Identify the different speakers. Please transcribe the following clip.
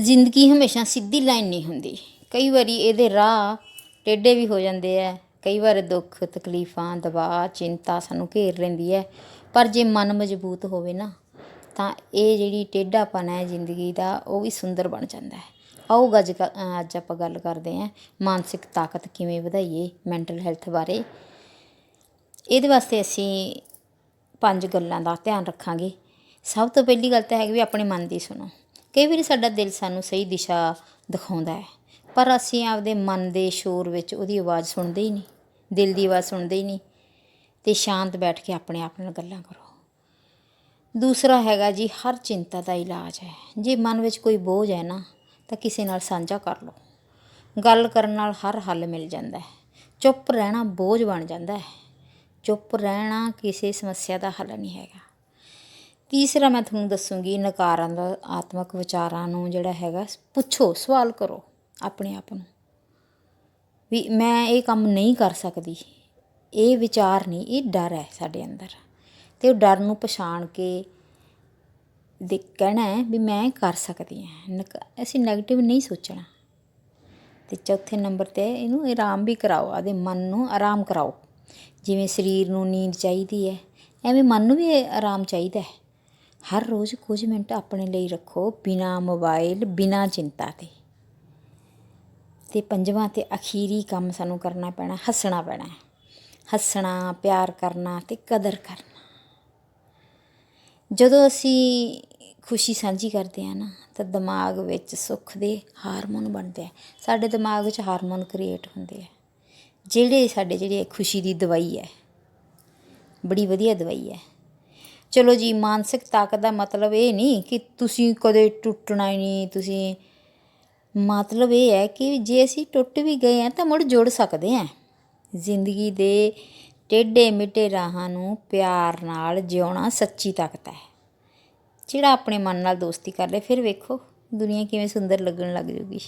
Speaker 1: ਜ਼ਿੰਦਗੀ ਹਮੇਸ਼ਾ ਸਿੱਧੀ ਲਾਈਨ ਨਹੀਂ ਹੁੰਦੀ। ਕਈ ਵਾਰੀ ਇਹਦੇ ਰਾਹ ਟੇਢੇ ਵੀ ਹੋ ਜਾਂਦੇ ਆ। ਕਈ ਵਾਰ ਦੁੱਖ, ਤਕਲੀਫਾਂ, ਦਬਾਅ, ਚਿੰਤਾ ਸਾਨੂੰ ਘੇਰ ਲੈਂਦੀ ਹੈ। ਪਰ ਜੇ ਮਨ ਮਜ਼ਬੂਤ ਹੋਵੇ ਨਾ, ਤਾਂ ਇਹ ਜਿਹੜੀ ਟੇਢਾਪਨ ਹੈ ਜ਼ਿੰਦਗੀ ਦਾ, ਉਹ ਵੀ ਸੁੰਦਰ ਬਣ ਜਾਂਦਾ ਹੈ। ਆਓ ਗੱਜ ਕ- ਅੱਜ ਆਪਾਂ ਗੱਲ ਕਰਦੇ ਹਾਂ ਮਾਨਸਿਕ ਤਾਕਤ ਕਿਵੇਂ ਵਧਾਈਏ ਮੈਂਟਲ ਹੈਲਥ ਬਾਰੇ। ਇਹਦੇ ਵਾਸਤੇ ਅਸੀਂ ਪੰਜ ਗੱਲਾਂ ਦਾ ਧਿਆਨ ਰੱਖਾਂਗੇ। ਸਭ ਤੋਂ ਪਹਿਲੀ ਗੱਲ ਤਾਂ ਹੈਗੀ ਵੀ ਆਪਣੇ ਮਨ ਦੀ ਸੁਣੋ। ਕਈ ਵਾਰੀ ਸਾਡਾ ਦਿਲ ਸਾਨੂੰ ਸਹੀ ਦਿਸ਼ਾ ਦਿਖਾਉਂਦਾ ਹੈ, ਪਰ ਅਸੀਂ ਆਪਦੇ ਮਨ ਦੇ ਸ਼ੋਰ ਵਿੱਚ ਉਹਦੀ ਆਵਾਜ਼ ਸੁਣਦੇ ਹੀ ਨਹੀਂ, ਦਿਲ ਦੀ ਆਵਾਜ਼ ਸੁਣਦੇ ਹੀ ਨਹੀਂ ਤੇ ਸ਼ਾਂਤ ਬੈਠ ਕੇ ਆਪਣੇ ਆਪ ਨਾਲ ਗੱਲਾਂ ਕਰੋ। ਦੂਸਰਾ ਹੈਗਾ ਜੀ, ਹਰ ਚਿੰਤਾ ਦਾ ਇਲਾਜ ਹੈ। ਜੇ ਮਨ ਵਿੱਚ ਕੋਈ ਬੋਝ ਹੈ ਨਾ, ਤਾਂ ਕਿਸੇ ਨਾਲ ਸਾਂਝਾ ਕਰ ਲਓ। ਗੱਲ ਕਰਨ ਨਾਲ ਹਰ ਹੱਲ ਮਿਲ ਜਾਂਦਾ ਹੈ। ਚੁੱਪ ਰਹਿਣਾ ਬੋਝ ਬਣ ਜਾਂਦਾ ਹੈ। ਚੁੱਪ ਰਹਿਣਾ ਕਿਸੇ ਸਮੱਸਿਆ ਦਾ ਹੱਲ ਨਹੀਂ ਹੈਗਾ। ਤੀਸਰਾ ਮੈਂ ਤੁਹਾਨੂੰ ਦੱਸੂਗੀ ਨਕਾਰਾਤਮਕ ਵਿਚਾਰਾਂ ਨੂੰ ਜਿਹੜਾ ਹੈਗਾ, ਪੁੱਛੋ, ਸਵਾਲ ਕਰੋ ਆਪਣੇ ਆਪ ਨੂੰ। ਵੀ ਮੈਂ ਇਹ ਕੰਮ ਨਹੀਂ ਕਰ ਸਕਦੀ। ਇਹ ਵਿਚਾਰ ਨਹੀਂ, ਇਹ ਡਰ ਹੈ ਸਾਡੇ ਅੰਦਰ। ਤੇ ਉਹ ਡਰ ਨੂੰ ਪਛਾਣ ਕੇ ਦੇ ਕਹਿਣਾ ਹੈ ਵੀ ਮੈਂ ਕਰ ਸਕਦੀ ਹਾਂ। ਨਕ- ਅਸੀਂ 네ਗੇਟਿਵ ਨਹੀਂ ਸੋਚਣਾ। ਤੇ ਚੌਥੇ ਨੰਬਰ ਤੇ ਇਹਨੂੰ ਆਰਾਮ ਵੀ ਕਰਾਓ ਆਦੇ ਮਨ ਨੂੰ ਆਰਾਮ ਕਰਾਓ। ਜਿਵੇਂ ਸਰੀਰ ਨੂੰ ਨੀਂਦ ਚਾਹੀਦੀ ਹੈ, ਐਵੇਂ ਮਨ ਨੂੰ ਵੀ ਆਰਾਮ ਚਾਹੀਦਾ ਹੈ। ਹਰ ਰੋਜ਼ ਕੁਝ ਮਿੰਟ ਆਪਣੇ ਲਈ ਰੱਖੋ ਬਿਨਾ ਮੋਬਾਈਲ, ਬਿਨਾ ਚਿੰਤਾ ਦੇ। ਤੇ ਪੰਜਵਾਂ ਤੇ ਅਖੀਰੀ ਕੰਮ ਸਾਨੂੰ ਕਰਨਾ ਪੈਣਾ, ਹੱਸਣਾ ਪੈਣਾ ਹੱਸਣਾ, ਪਿਆਰ ਕਰਨਾ ਤੇ ਕਦਰ ਕਰਨਾ। ਜਦੋਂ ਅਸੀਂ ਖੁਸ਼ੀ ਸਾਂਝੀ ਕਰਦੇ ਆ ਨਾ, ਤਾਂ ਦਿਮਾਗ ਵਿੱਚ ਸੁੱਖ ਦੇ ਹਾਰਮੋਨ ਬਣਦੇ ਆ। ਸਾਡੇ ਦਿਮਾਗ ਵਿੱਚ ਹਾਰਮੋਨ ਕ੍ਰੀਏਟ ਹੁੰਦੇ ਆ। ਜਿਹੜੇ ਸਾਡੇ, ਜਿਹੜੇ ਖੁਸ਼ੀ ਦੀ ਦਵਾਈ ਹੈ, ਬੜੀ ਵਧੀਆ ਦਵਾਈ ਹੈ। ਚਲੋ ਜੀ, ਮਾਨਸਿਕ ਤਾਕਤ ਦਾ ਮਤਲਬ ਇਹ ਨਹੀਂ ਕਿ ਤੁਸੀਂ ਕਦੇ ਟੁੱਟਣਾ ਹੀ ਨਹੀਂ, ਤੁਸੀਂ ਮਤਲਬ ਇਹ ਹੈ ਕਿ ਜੇ ਅਸੀਂ ਟੁੱਟ ਵੀ ਗਏ ਆ ਤਾਂ ਮੁੜ ਜੁੜ ਸਕਦੇ ਆ ਜ਼ਿੰਦਗੀ ਦੇ ਟੇਢੇ ਮਿੱਟੇ ਰਾਹਾਂ ਨੂੰ ਪਿਆਰ ਨਾਲ ਜਿਉਣਾ ਸੱਚੀ ਤਾਕਤ ਹੈ। ਜਿਹੜਾ ਆਪਣੇ ਮਨ ਨਾਲ ਦੋਸਤੀ ਕਰ ਲੇ, ਫਿਰ ਵੇਖੋ ਦੁਨੀਆ ਕਿਵੇਂ ਸੁੰਦਰ ਲੱਗਣ ਲੱਗ ਜੂਗੀ।